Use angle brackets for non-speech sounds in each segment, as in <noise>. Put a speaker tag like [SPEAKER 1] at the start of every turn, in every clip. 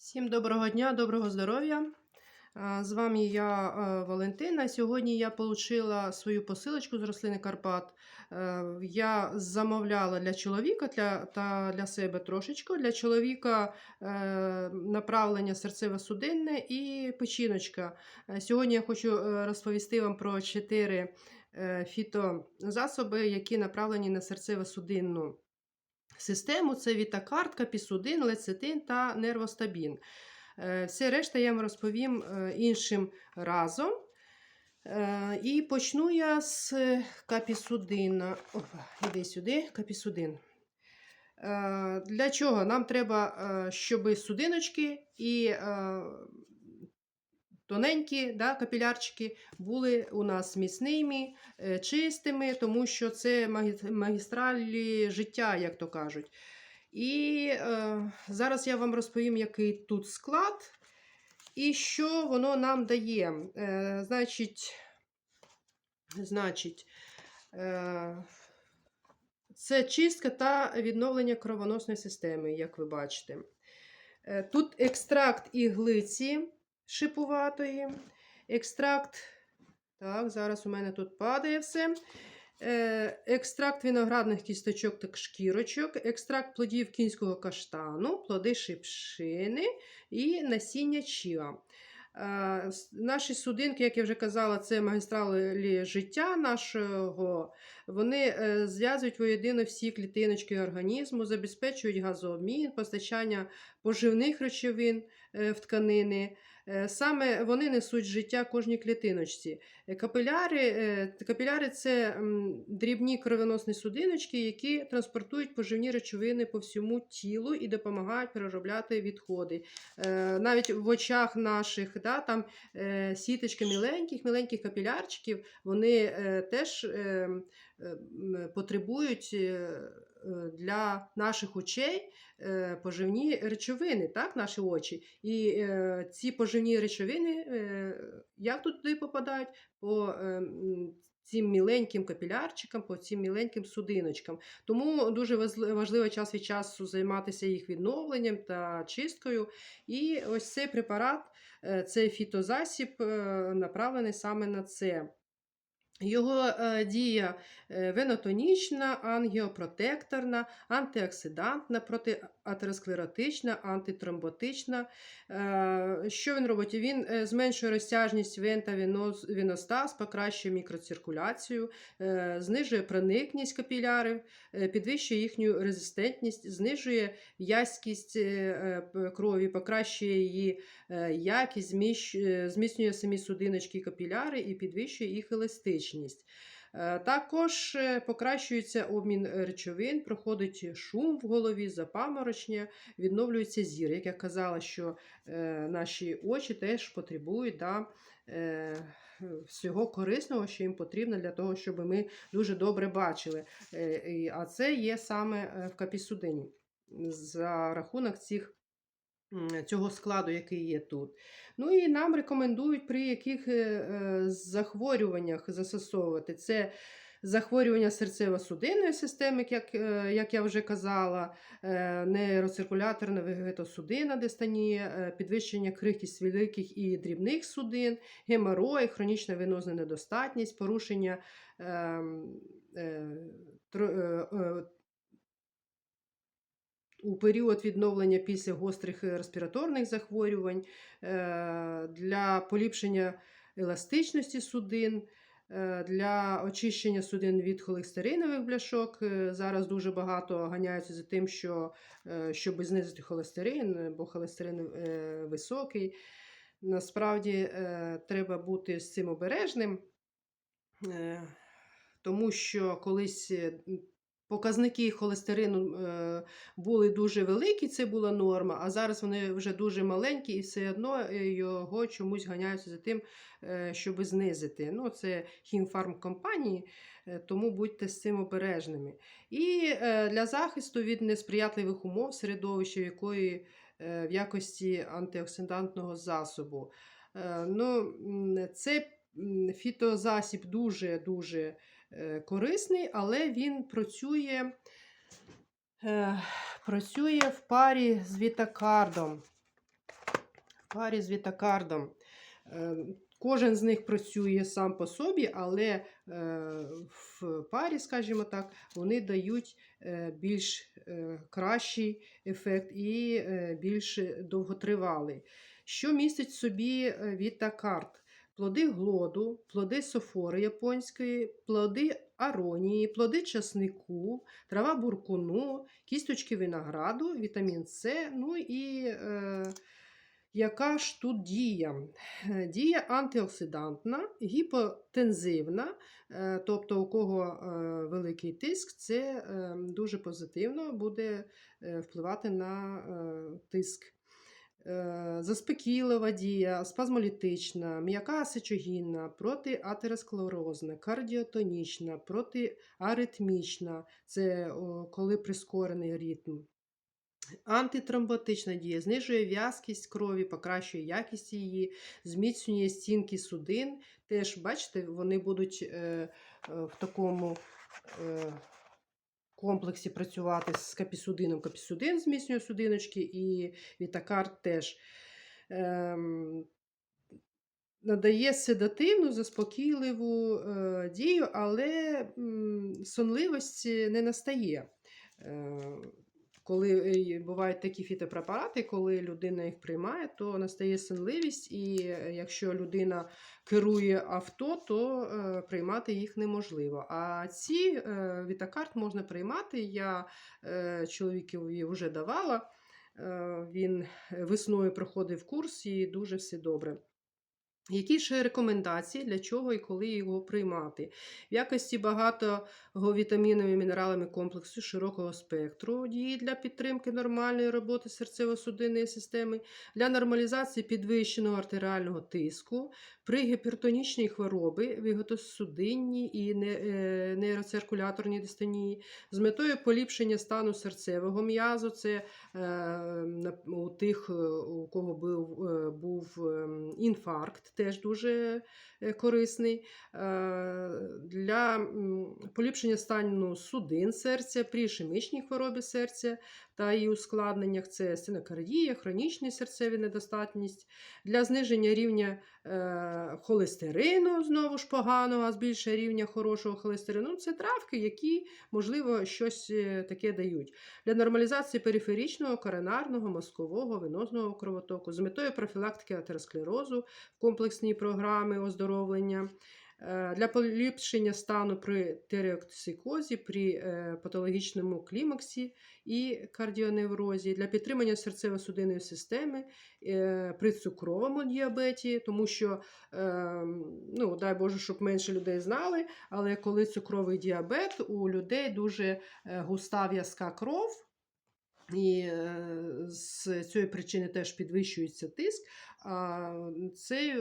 [SPEAKER 1] Всім доброго дня, доброго здоров'я. З вами я Валентина. Сьогодні я отримала свою посилочку з рослини Карпат. Е, Я замовляла для чоловіка для, та для себе трошечку. Для чоловіка е, направлення серцево-судинне і печіночка. Е, Сьогодні я хочу розповісти вам про чотири е, фітозасоби, які направлені на серцево-судинну систему. Це вітакарт, капісудин, лецитин та нервостабін. Е, Все решта я вам розповім е, іншим разом. Е, І почну я з капісудина. Опа, іди сюди, капісудин. Для чого? Нам треба, щоб судиночки і тоненькі да, капілярчики були у нас міцними, е, чистими, тому що це магі- магістралі життя, як то кажуть. І е, зараз я вам розповім, який тут склад і що воно нам дає. Е, значить, значить, е, це чистка та відновлення кровоносної системи, як ви бачите. Е, Тут екстракт іглиці шипуватої, екстракт. Так, зараз у мене тут падає все. Е, Екстракт виноградних кісточок та шкірочок, екстракт плодів кінського каштану, плоди шипшини і насіння чіа. Е, Наші судинки, як я вже казала, це магістралі життя нашого. Вони е, зв'язують воєдино всі клітиночки організму, забезпечують газообмін, постачання поживних речовин в тканини. Е, Саме вони несуть життя кожній клітиночці. Е, Капіляри, е, капіляри це дрібні кровоносні судиночки, які транспортують поживні речовини по всьому тілу і допомагають переробляти відходи. Навіть в очах наших да, там сіточки міленьких, міленьких капілярчиків, вони теж потребують для наших очей е, поживні речовини, так, наші очі. І е, ці поживні речовини, е, як туди попадають? По е, цим міленьким капілярчикам, по цим міленьким судиночкам. Тому дуже важливо час від часу займатися їх відновленням та чисткою. І ось цей препарат, е, цей фітозасіб, е, направлений саме на це. Його е, дія е, венотонічна, ангіопротекторна, антиоксидантна, протиатеросклеротична, антитромботична. Е, Що він робить? Він зменшує розтяжність вен та віностаз, покращує мікроциркуляцію, знижує проникність капілярів, підвищує їхню резистентність, знижує в'язкість крові, покращує її якість, зміцнює самі судиночки капіляри і підвищує їх еластичність. Е, Також е, покращується обмін речовин, проходить шум в голові, запаморочення, відновлюється зір. Як я казала, що е, наші очі теж потребують да, е, всього корисного, що їм потрібно для того, щоб ми дуже добре бачили. Е, А це є саме е, в капісудині за рахунок цих цього складу, який є тут. Ну і нам рекомендують при яких е, е, захворюваннях застосовувати. Це захворювання серцево-судинної системи, як, е, як я вже казала, нейроциркуляторна вегетосудинна дистанія, підвищення крихкість великих і дрібних судин, геморой, хронічна венозна недостатність, порушення ем, е, е, у період відновлення після гострих респіраторних захворювань, е, для поліпшення еластичності судин, е, для очищення судин від холестеринових бляшок. Е, Зараз дуже багато ганяються за тим, що щоб знизити холестерин, бо холестерин високий. Насправді треба бути з цим обережним, тому що колись показники холестерину е, були дуже великі, це була норма, а зараз вони вже дуже маленькі, і все одно е, його чомусь ганяються за тим, е, щоб знизити. Ну, це хімфарм компанії, е, тому будьте з цим обережними. І для захисту від несприятливих умов середовища, якої в якості антиоксидантного засобу. Ну, це фітозасіб дуже-дуже корисний, але він працює, е, працює в парі з вітакардом. В парі з вітакардом. Е, Кожен з них працює сам по собі, але е, в парі, скажімо так, вони дають е, більш е, кращий ефект і е, більш довготривалий. Що містить собі е, вітакард? Плоди глоду, плоди софори японської, плоди аронії, плоди часнику, трава буркуну, кісточки винограду, вітамін С, ну і е, яка ж тут дія? Дія антиоксидантна, гіпотензивна, е, тобто у кого е, великий тиск, це е, дуже позитивно буде впливати на тиск. Е, Заспокійлива дія, спазмолітична, м'яка сечогінна, протиатеросклерозна, кардіотонічна, протиаритмічна, це коли прискорений ритм. Антитромботична дія знижує в'язкість крові, покращує якість її, зміцнює стінки судин. Теж, бачите, вони будуть е, е, в такому комплексі працювати з капісудином. Капісудин зміцнює судиночки, і вітакар теж. Ем, Надає седативну, заспокійливу е, дію, але м, сонливості не настає. Е, коли е, бувають такі фітопрепарати, коли людина їх приймає, то настає сонливість, і е, якщо людина керує авто, то е, приймати їх неможливо. А ці вітакарт можна приймати. Я чоловікові вже давала. Він весною проходив курс і дуже все добре. Які ж рекомендації для чого і коли його приймати? В якості багатого вітамінами і мінералами комплексу широкого спектру дії для підтримки нормальної роботи серцево-судинної системи, для нормалізації підвищеного артеріального тиску, при гіпертонічній хворобі, виготосудинній і е, нейроциркуляторній дистонії, з метою поліпшення стану серцевого м'язу, це е, у тих, е, у кого був, був ем, інфаркт, теж дуже е, корисний. Е, Для поліпшення стану судин серця при ішемічній хворобі серця та її ускладненнях це стенокардія, хронічна серцева недостатність, для зниження рівня е, холестерину, знову ж поганого, а збільшення рівня хорошого холестерину. Ну, Це травки, які, можливо, щось е, таке дають. Для нормалізації периферичного, коронарного, мозкового, венозного кровотоку з метою профілактики атеросклерозу в комплексній програмі оздоровлення. Е, Для поліпшення стану при тереотоксикозі, при е, патологічному клімаксі і кардіоневрозі, для підтримання серцево-судинної системи е, при цукровому діабеті, тому що, ну, дай Боже, щоб менше людей знали, але коли цукровий діабет, у людей дуже густа в'язка кров. І з цієї причини теж підвищується тиск. А цей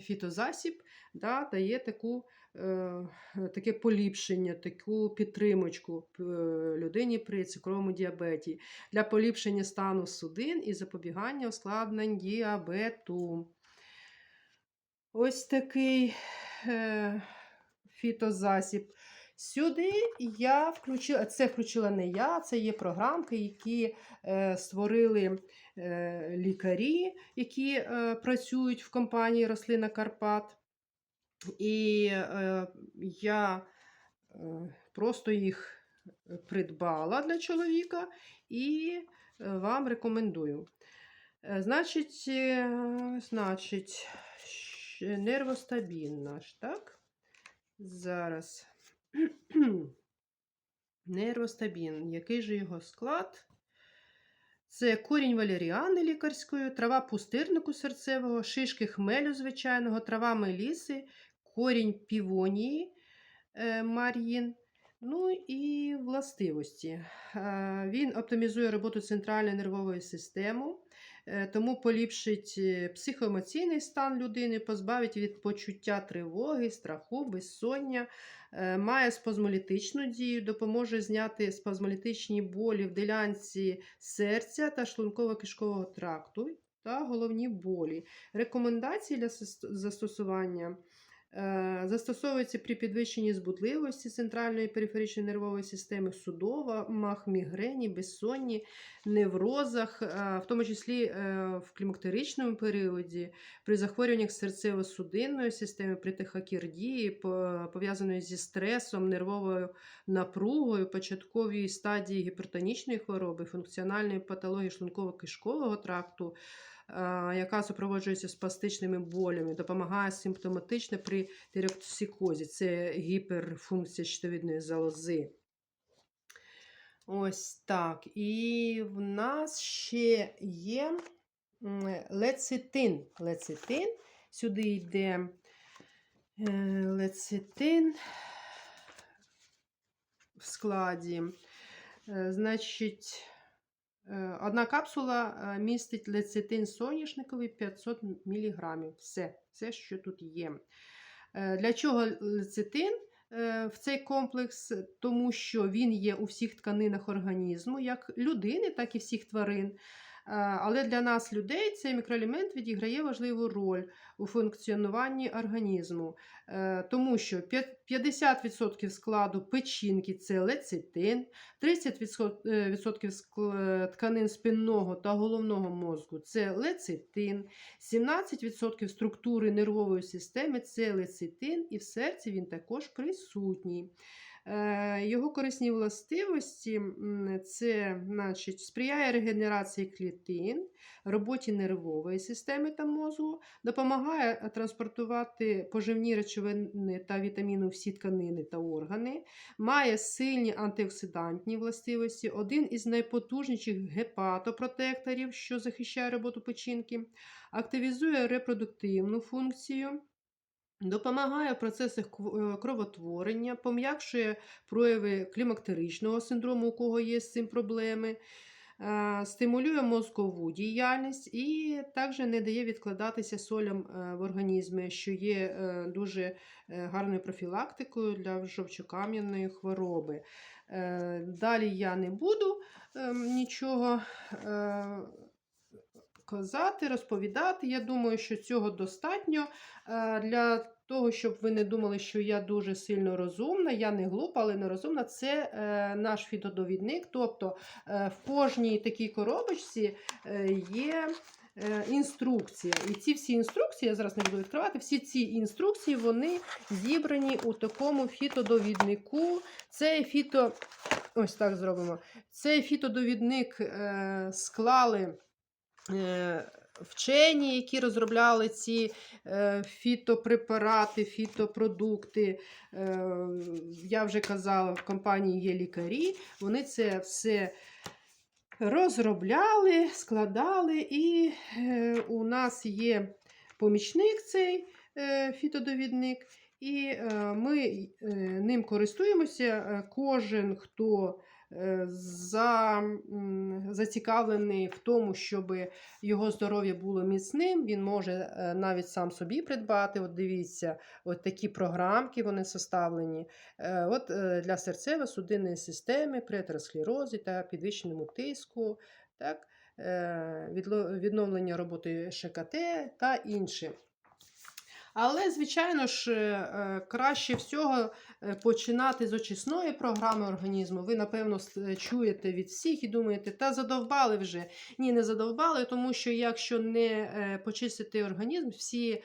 [SPEAKER 1] фітозасіб да, дає таку, е, таке поліпшення, таку підтримочку е, людині при цукровому діабеті для поліпшення стану судин і запобігання ускладнень діабету. Ось такий е, фітозасіб. Сюди я включила, це включила не я, це є програмки, які е, створили е, лікарі, які е, працюють в компанії Рослина Карпат. І е, я е, просто їх придбала для чоловіка і е, вам рекомендую. Е, Значить, е, значить, нервостабін наш, так? Зараз. <clears throat> Нейростабін. Який же його склад? Це корінь валеріани лікарської, трава пустирнику серцевого, шишки хмелю звичайного, трава меліси, корінь півонії е, мар'їн. Ну і властивості. Е, Він оптимізує роботу центральної нервової системи, тому поліпшить е, психоемоційний стан людини, позбавить від почуття тривоги, страху, безсоння, е, має спазмолітичну дію, допоможе зняти спазмолітичні болі в ділянці серця та шлунково-кишкового тракту та головні болі. Рекомендації для застосування. Е, Застосовується при підвищенні збудливості центральної периферичної нервової системи, судомах, мігрені, безсонні, неврозах, е, в тому числі е, в клімактеричному періоді, при захворюваннях серцево-судинної системи, при тахікардії, по- пов'язаної зі стресом, нервовою напругою, початковій стадії гіпертонічної хвороби, функціональної патології шлунково-кишкового тракту, яка супроводжується спастичними болями, допомагає симптоматично при тиреотоксикозі. Це гіперфункція щитовидної залози. Ось так. І в нас ще є лецитин. Лецитин. Сюди йде е, лецитин в складі. Е, Значить, е, одна капсула е, містить лецитин соняшниковий 500 мг. Все, все, що тут є. Е, Для чого лецитин е, в цей комплекс? Тому що він є у всіх тканинах організму, як людини, так і всіх тварин. Е, Але для нас, людей, цей мікроелемент відіграє важливу роль у функціонуванні організму, Е, тому що 50% складу печінки це лецитин, 30% тканин спинного та головного мозку це лецитин, 17% структури нервової системи це лецитин, і в серці він також присутній. Е, Його корисні властивості це значить, сприяє регенерації клітин, роботі нервової системи та мозку, допомагає е, транспортувати поживні речовини та вітаміни всі тканини та органи, має сильні антиоксидантні властивості, один із найпотужніших гепатопротекторів, що захищає роботу печінки, активізує репродуктивну функцію. Допомагає в процесах е, кровотворення, пом'якшує прояви клімактеричного синдрому, у кого є з цим проблеми, е, стимулює мозкову діяльність і також не дає відкладатися солям е, в організмі, що є дуже гарною профілактикою для жовчокам'яної хвороби. Далі я не буду ем, нічого казати, розповідати. Я думаю, що цього достатньо е, для того, щоб ви не думали, що я дуже сильно розумна. Я не глупа, але не розумна. Це е, наш фітодовідник. Тобто е, в кожній такій коробочці є. Інструкція. І ці всі інструкції, я зараз не буду відкривати, всі ці інструкції вони зібрані у такому фітодовіднику. Цей фіто, ось так зробимо. Цей фітодовідник склали вчені, які розробляли ці е, фітопрепарати, фітопродукти. Е, я вже казала, в компанії є лікарі. Вони це все розробляли, складали, і е, у нас є помічник цей е, фітодовідник. І е, ми е, ним користуємося. Е, Кожен, хто е, за, зацікавлений в тому, щоб його здоров'я було міцним, він може е, навіть сам собі придбати. От дивіться, от такі програмки вони составлені. Е, От е, для серцево-судинної системи, при атеросклерозі та підвищеному тиску, так, е, відновлення роботи ШКТ та інше. Але, звичайно ж, е, е, краще всього е, починати з очисної програми організму. Ви, напевно, чуєте від всіх і думаєте, та задовбали вже. Ні, не задовбали, тому що якщо не почистити організм, всі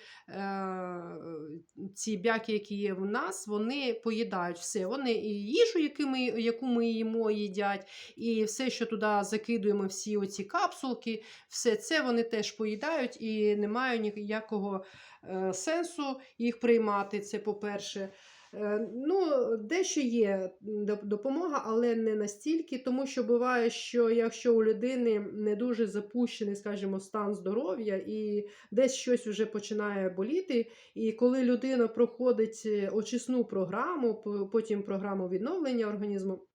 [SPEAKER 1] ці бяки, які є в нас, вони поїдають все. Вони і їжу, яку ми, яку ми їмо, їдять, і все, що туди закидуємо, всі оці капсулки, все це вони теж поїдають і немає ніякого е, сенсу їх приймати. Це по-перше. Е, Ну, дещо є допомога, але не настільки, тому що буває, що якщо у людини не дуже запущений, скажімо, стан здоров'я, і десь щось вже починає боліти, і коли людина проходить е, очисну програму, потім програму відновлення організму,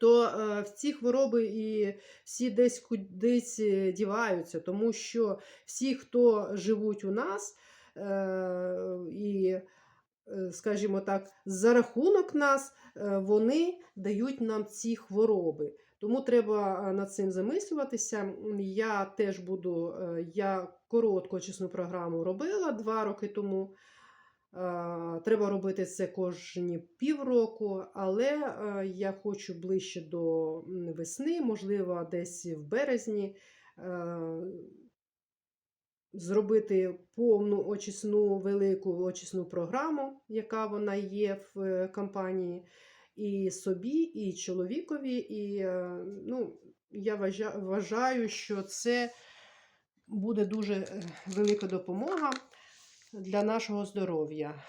[SPEAKER 1] то е, в ці хвороби і всі десь кудись е, діваються, тому що всі, хто живуть у нас, е, і, е, скажімо так, за рахунок нас, е, вони дають нам ці хвороби. Тому треба е, над цим замислюватися. Я теж буду, е, я коротку очисну програму робила два роки тому. Треба робити це кожні півроку, але е, я хочу ближче до весни, можливо, десь в березні е, зробити повну очисну велику очисну програму, яка вона є в е, компанії, і собі, і чоловікові. І е, ну, я вважаю, що це буде дуже е, велика допомога для нашого здоров'я.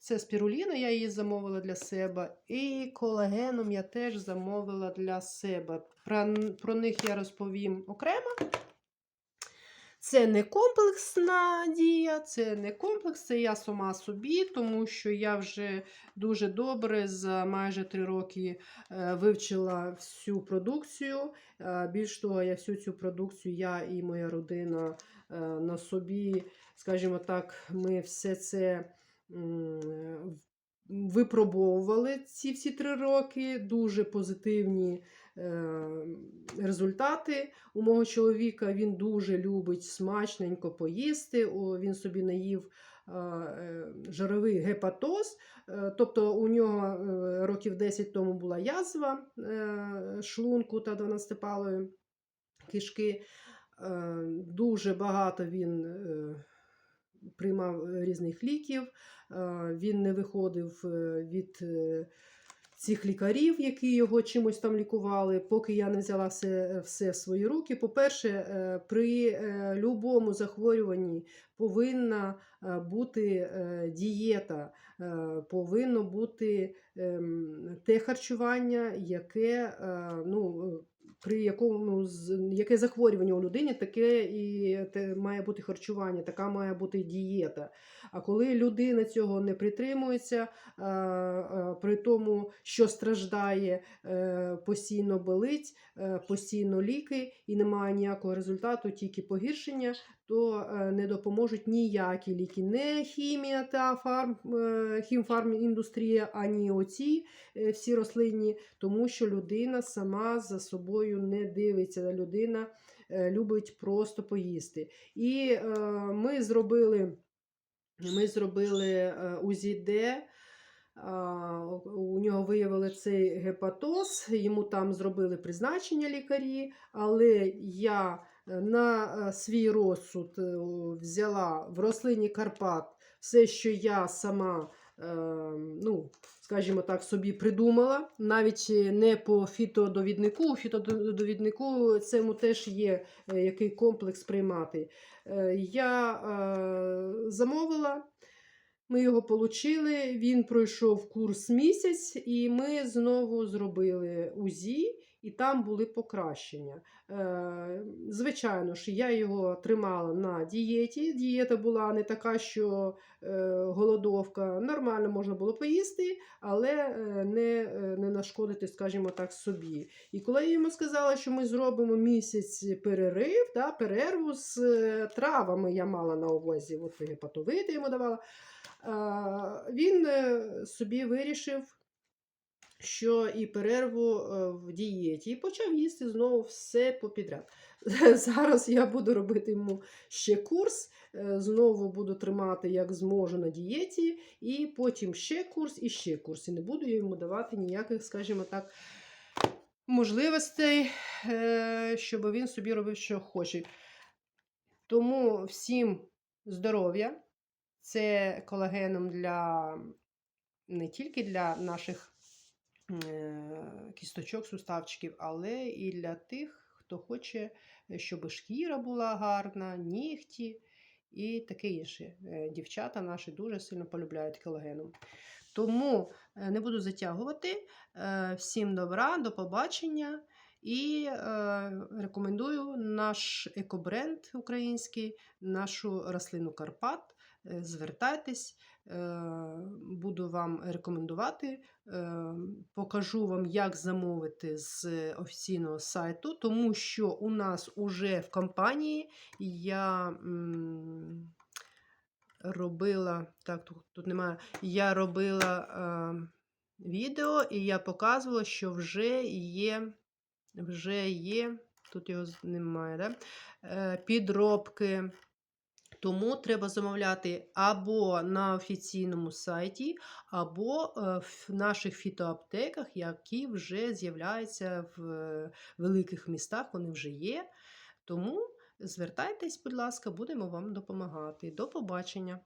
[SPEAKER 1] Це спіруліна, я її замовила для себе, і колагеном я теж замовила для себе. Про, про них я розповім окремо. Це не комплексна дія, це не комплекс, це я сама собі, тому що я вже дуже добре за майже три роки е, вивчила всю продукцію. Е, Більш того, я всю цю продукцію, я і моя родина е, на собі, скажімо так, ми все це випробовували ці всі три роки. Дуже позитивні результати. У мого чоловіка він дуже любить смачненько поїсти. Він собі наїв е, е, жировий гепатоз. Е, Тобто у нього е, років 10 тому була язва е, шлунку та 12-палої кишки. Е, Дуже багато він е, приймав різних ліків. Е, Він не виходив е, від е, цих лікарів, які його чимось там лікували, поки я не взяла все, все в свої руки. По-перше, е, при е, любому захворюванні повинна е, бути дієта, повинно бути ем, те харчування, яке ну, при якому з- яке захворювання у людині, таке і те має бути харчування, така має бути дієта. А коли людина цього не притримується, при тому, що страждає, е, постійно болить, е, постійно ліки і немає ніякого результату, тільки погіршення, то е, не допоможуть ніякі ліки, не хімія та фарм, е, хімфарміндустрія, ані оці е, всі рослинні, тому що людина сама за собою не дивиться. Людина любить просто поїсти. І ми зробили. Ми зробили УЗІ-Д, у нього виявили цей гепатоз, йому там зробили призначення лікарі, але я на е, свій розсуд е, взяла в рослині Карпат все, що я сама, е, ну, скажімо так, собі придумала, навіть е, не по фітодовіднику. У фітодовіднику цьому теж є який комплекс приймати. Я замовила, ми його отримали, він пройшов курс місяць, і ми знову зробили УЗІ, і там були покращення. Е, Звичайно ж, я його тримала на дієті. Дієта була не така, що е, голодовка, нормально можна було поїсти, але е, не, не нашкодити, скажімо так, собі. І коли я йому сказала, що ми зробимо місяць перерив, да, перерву з травами я мала на увазі, от гепатовити йому давала, він собі вирішив, що і перерву е, в дієті, і почав їсти знову все попідряд. <laughs> Зараз я буду робити йому ще курс, е, знову буду тримати як зможу на дієті, і потім ще курс і ще курс. І не буду йому давати ніяких, скажімо так, можливостей, е, щоб він собі робив, що хоче. Тому всім здоров'я. Це колагеном для не тільки для наших кісточок, суставчиків, але і для тих, хто хоче, щоб шкіра була гарна, нігті і таке інше. Е, Дівчата наші дуже сильно полюбляють колагеном. Тому е, не буду затягувати. Е, Всім добра, до побачення. І е, рекомендую наш екобренд український, нашу рослину Карпат. Е, Звертайтесь, е, буду вам рекомендувати. е, Покажу вам, як замовити з офіційного сайту, тому що у нас уже в компанії я робила. Так, тут, тут немає. Я робила е, відео і я показувала, що вже є. Вже є, тут його немає, да? е, підробки Тому треба замовляти або на офіційному сайті, або е, в наших фітоаптеках, які вже з'являються в е, великих містах, вони вже є. Тому звертайтесь, будь ласка, будемо вам допомагати. До побачення!